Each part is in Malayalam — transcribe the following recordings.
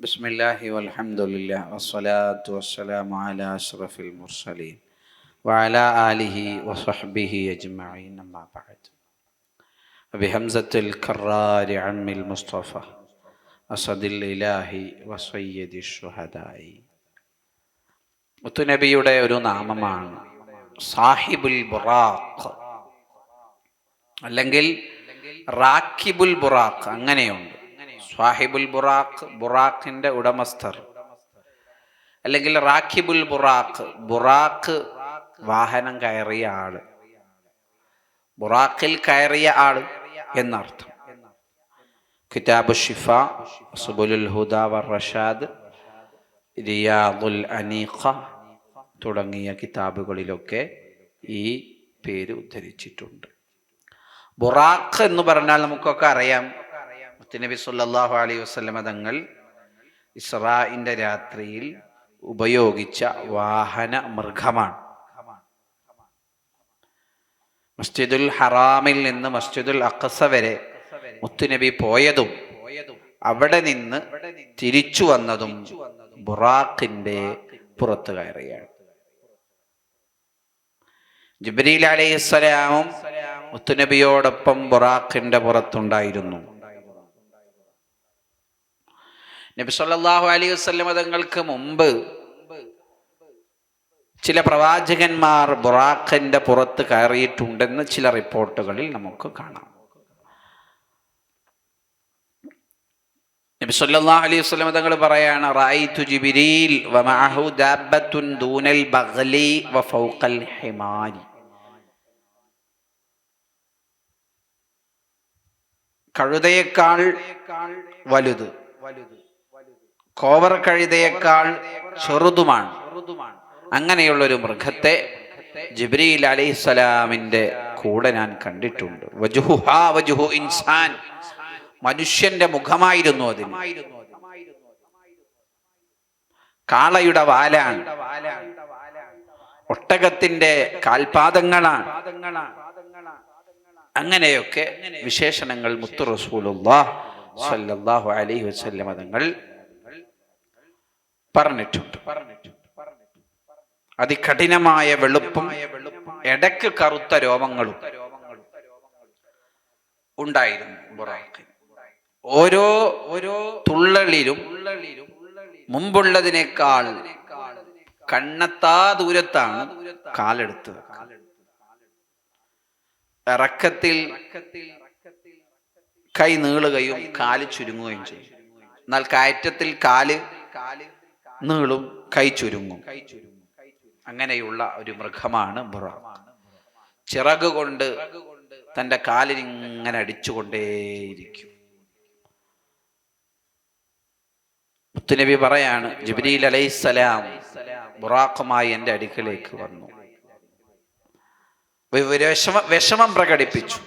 بسم الله والحمد لله والصلاة والسلام على أشرف المرسلين وعلى آله وصحبه أجمعين أما بعد بهمزة الكرار عم المصطفى أسد الإله وسيد الشهداء മുത്തുനബിയുടെ ഒരു നാമമാണ് സാഹിബുൽ ബുറാഖ് അല്ലെങ്കിൽ റാക്കിബുൽ ബുറാഖ് അങ്ങനെയുണ്ട് സ്വാഹിബുൽ ബുറാഖ് ബുറാഖിന്റെ ഉടമസ്ഥർ. അല്ലെങ്കിൽ റാഖിബുൽ ബുറാഖ് ബുറാഖ് വാഹനം കയറിയ ആൾ. ബുറാഖിൽ കയറിയ ആൾ എന്നർത്ഥം. കിതാബു ഷിഫ സുബുലുൽ ഹുദ റഷാദ് റിയാദുൽ അനീഖ തുടങ്ങിയ കിതാബുകളിലൊക്കെ ഈ പേര് ഉദ്ധരിച്ചിട്ടുണ്ട്. ബുറാഖ് എന്ന് പറഞ്ഞാൽ നമുക്കൊക്കെ അറിയാം മുത്തനബി സല്ലല്ലാഹു അലൈഹി വസല്ലമ തങ്ങൾ ഇസ്രായിന്റെ രാത്രിയിൽ ഉപയോഗിച്ച വാഹന മൃഗമാണ്. മസ്ജിദുൽ ഹറാമിൽ നിന്ന് മസ്ജിദുൽ അഖസ വരെ മുത്തുനബി പോയതും അവിടെ നിന്ന് തിരിച്ചു വന്നതും ബുറാഖിന്റെ പുറത്തു കയറിയാണ് ജിബ്രീൽ അലൈഹിസ്സലാമും മുത്തുനബിയോടൊപ്പം ബുറാഖിന്റെ പുറത്തുണ്ടായിരുന്നു. നബി സല്ലല്ലാഹു അലൈഹി വസല്ലമ തങ്ങൾക്ക് മുമ്പ് ചില പ്രവാചകന്മാർ ബുറാഖിന്റെ പുറത്ത് കയറിയിട്ടുണ്ടെന്ന് ചില റിപ്പോർട്ടുകളിൽ നമുക്ക് കാണാം. നബി സല്ലല്ലാഹു അലൈഹി വസല്ലം തങ്ങൾ പറയാണ് റഅയ്തു ജിബ്രീൽ വമഅഹു ദാബത്തുൻ ദൂനൽ ബഗ്ലി വഫൗഖൽ ഹിമാരി. കഴുതയേക്കാൾ വലുത്. കോവർ കഴുതയേക്കാൾ ചെറുതുമാണ്. അങ്ങനെയുള്ള ഒരു മൃഗത്തെ ജിബ്രീൽ അലൈഹിസ്സലാമിന്റെ കൂടെ ഞാൻ കണ്ടിട്ടുണ്ട്. ഇൻസാൻ. മനുഷ്യന്റെ മുഖമായിരുന്നു അതിന്. കാളയുടെ വാലാണ്. ഒട്ടകത്തിന്റെ കാൽപാദങ്ങളാണ്. അങ്ങനെയൊക്കെ വിശേഷണങ്ങൾ മുത്തു സല്ലാഹു അലൈഹി വസല്ലം തങ്ങൾ പറഞ്ഞിട്ടുണ്ട്. അതികഠിനമായ വെളുപ്പും ഇടയ്ക്ക് കറുത്ത രോമങ്ങളും ഉണ്ടായിരുന്നു ബുറാഖിന് ഓരോ ഓരോ തുള്ളലിലും മുമ്പുള്ളതിനേക്കാൾ കണ്ണത്താ ദൂരത്താണ് കാലെടുത്ത് ഇറക്കത്തിൽ കൈ നീളുകയും കാൽ ചുരുങ്ങുകയും ചെയ്യും എന്നാൽ കയറ്റത്തിൽ കാൽ കാൽ നീളും കൈ ചുരുങ്ങും അങ്ങനെയുള്ള ഒരു മൃഗമാണ് ബുറാഖ് ചിറക് കൊണ്ട് തന്റെ കാലിനിങ്ങനെ അടിച്ചുകൊണ്ടേയിരിക്കും. മുത്തുനബി പറയാണ് ജിബ്രീൽ അലൈഹിസ്സലാം ബുറാഖുമായി എന്റെ അടുക്കലേക്ക് വന്നു. വിഷമ വിഷമം പ്രകടിപ്പിച്ചു.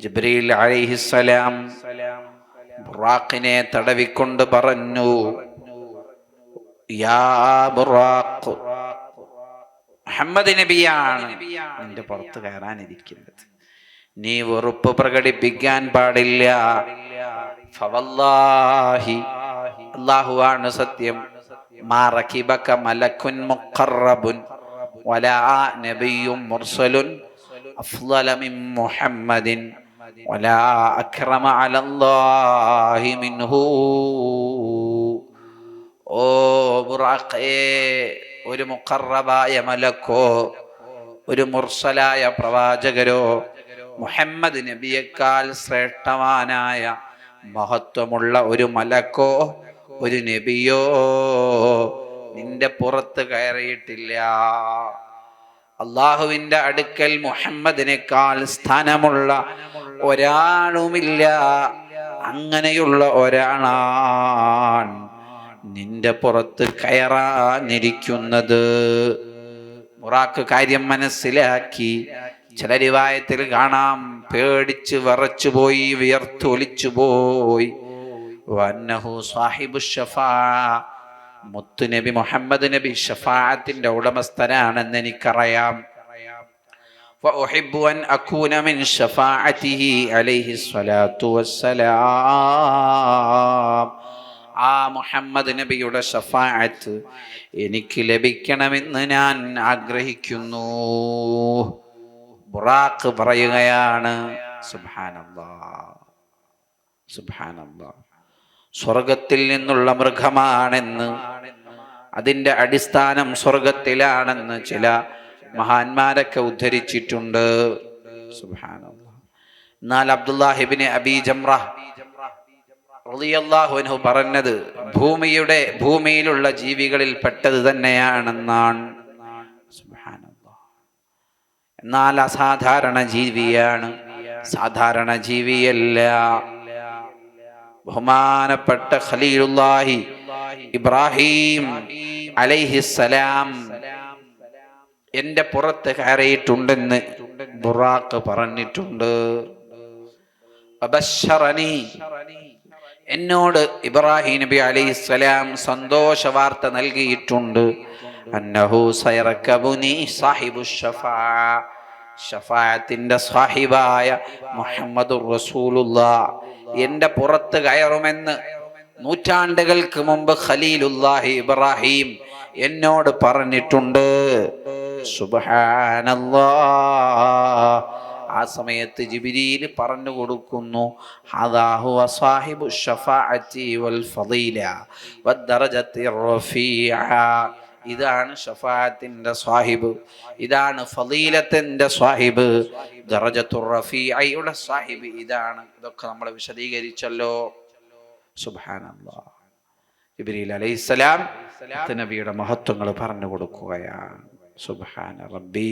ജിബ്രീൽ അലൈഹിസ്സലാം ബുറാഖിനെ തടവിക്കൊണ്ട് പറഞ്ഞു മുഹമ്മദ് നബിയാണ് നിന്റെ പുറത്ത് കയറാനിരിക്കുന്നത്. നീ വെറുപ്പ് പ്രകടിപ്പിക്കാൻ പാടില്ല. അള്ളാഹുവാണ് സത്യം. മാ റകിബക മലക്കുൻ മുഖറബുൻ. മിൻഹു. ഓ ബുറാഖേ ഒരു മുഖറബായ മലക്കോ ഒരു മുർസലായ പ്രവാചകരോ മുഹമ്മദ് നബിയേക്കാൾ ശ്രേഷ്ഠവാനായ മഹത്വമുള്ള ഒരു മലക്കോ ഒരു നബിയോ നിന്റെ പുറത്ത് കയറിയിട്ടില്ല. അള്ളാഹുവിന്റെ അടുക്കൽ മുഹമ്മദിനേക്കാൾ സ്ഥാനമുള്ള ഒരാളുമില്ല. അങ്ങനെയുള്ള ഒരാളാണ് നിന്റെ പുറത്ത് കയറാനിരിക്കുന്നത്. മുറാക്ക് കാര്യം മനസ്സിലാക്കി. ചില രൂപായത്തിൽ കാണാം. പേടിച്ച് വറച്ചുപോയി വിയർത്തൊലിച്ചു പോയി. മുത്തു നബി മുഹമ്മദ് നബി ഷഫാത്തിന്റെ ഉടമസ്ഥനാണെന്ന് എനിക്കറിയാം. അലൈഹി വസ്സലാം. ആ മുഹമ്മദ് നബിയുടെ ഷഫാഅത്ത് എനിക്ക് ലഭിക്കണമെന്ന് ഞാൻ ആഗ്രഹിക്കുന്നു. ബുറാഖ് പറയുകയാണ് സ്വർഗത്തിൽ നിന്നുള്ള മൃഗമാണെന്ന്. അതിന്റെ അടിസ്ഥാനം സ്വർഗത്തിലാണെന്ന് ചില മഹാന്മാരൊക്കെ ഉദ്ധരിച്ചിട്ടുണ്ട്. സുബാനല്ല എന്നാൽ അബ്ദുല്ലാഹിബിന് അബി ജംറ റളിയല്ലാഹു അൻഹു പറഞ്ഞത് ഭൂമിയുടെ ഭൂമിയിലുള്ള ജീവികളിൽ പെട്ടത് തന്നെയാണെന്നാണ്. എന്നാൽ അസാധാരണ ജീവിയാണ്. സാധാരണ ജീവിയല്ല. ബഹുമാനപ്പെട്ട ഖലീലുല്ലാഹി ഇബ്രാഹിം അലൈഹിസ്സലാം എന്റെ പുറത്ത് കയറിയിട്ടുണ്ടെന്ന് ബുറാക്ക് പറഞ്ഞിട്ടുണ്ട്. എന്നോട് ഇബ്രാഹിം നബി അലൈഹിസ്സലാം സന്തോഷ വാർത്ത നൽകിയിട്ടുണ്ട്. അന്നഹു സാഹിബായ റസൂലുള്ള. എന്റെ പുറത്ത് കയറുമെന്ന് നൂറ്റാണ്ടുകൾക്ക് മുമ്പ് ഖലീലുല്ലാഹി ഇബ്രാഹിം എന്നോട് പറഞ്ഞിട്ടുണ്ട്. സുബ്ഹാനല്ലാ. ആ സമയത്ത് ജിബിരിയിൽ പറഞ്ഞു കൊടുക്കുന്നു ഷഫാഅത്തി വൽ വദ്ദറജത്തി റഫീഅ. ഇതാണ് ഷഫാത്തിന്റെ സാഹിബ് ഇതാണ് ഫലീലത്തിന്റെ സാഹിബ്. ദറജത്തു റഫീഅയുടെ സ്വാഹിബ് ഇതാണ്. ഇതൊക്കെ നമ്മൾ വിശദീകരിച്ചല്ലോ. സുബ്ഹാനല്ലാ. ജിബ്രീൽ അലൈഹിസ്സലാം നബിയുടെ മഹത്വങ്ങൾ പറഞ്ഞു കൊടുക്കുകയാണ്. സുബാന റബ്ബി.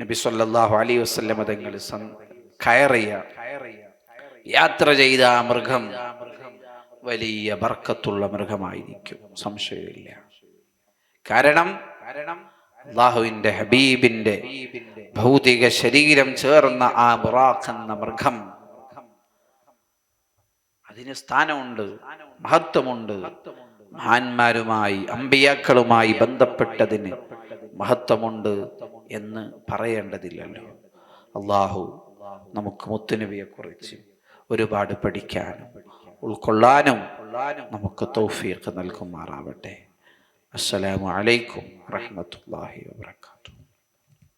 നബി സല്ലാഹു അലൈഹി വസല്ലം തങ്ങൾ കയറിയ യാത്ര ചെയ്ത ആ മൃഗം വലിയ ബർക്കത്തുള്ള മൃഗമായിരിക്കും. സംശയമില്ല. കാരണം കാരണം അള്ളാഹുവിന്റെ ഹബീബിന്റെ ഭൗതിക ശരീരം ചേർന്ന ആ ബുറാഖ് എന്ന മൃഗം അതിന് സ്ഥാനമുണ്ട് മഹത്വമുണ്ട്. മഹാന്മാരുമായി അമ്പിയാക്കളുമായി ബന്ധപ്പെട്ടതിന് മഹത്വമുണ്ട് എന്ന് പറയേണ്ടതില്ലല്ലോ. അള്ളാഹു നമുക്ക് മുത്തുനബിയെ കുറിച്ച് ഒരുപാട് പഠിക്കാനും ഉൾക്കൊള്ളാനും നമുക്ക് തൗഫീഖ് നൽകുമാറാവട്ടെ. അസ്സലാമു അലൈക്കും റഹ്മത്തുള്ളാഹി വബറകാതുഹു.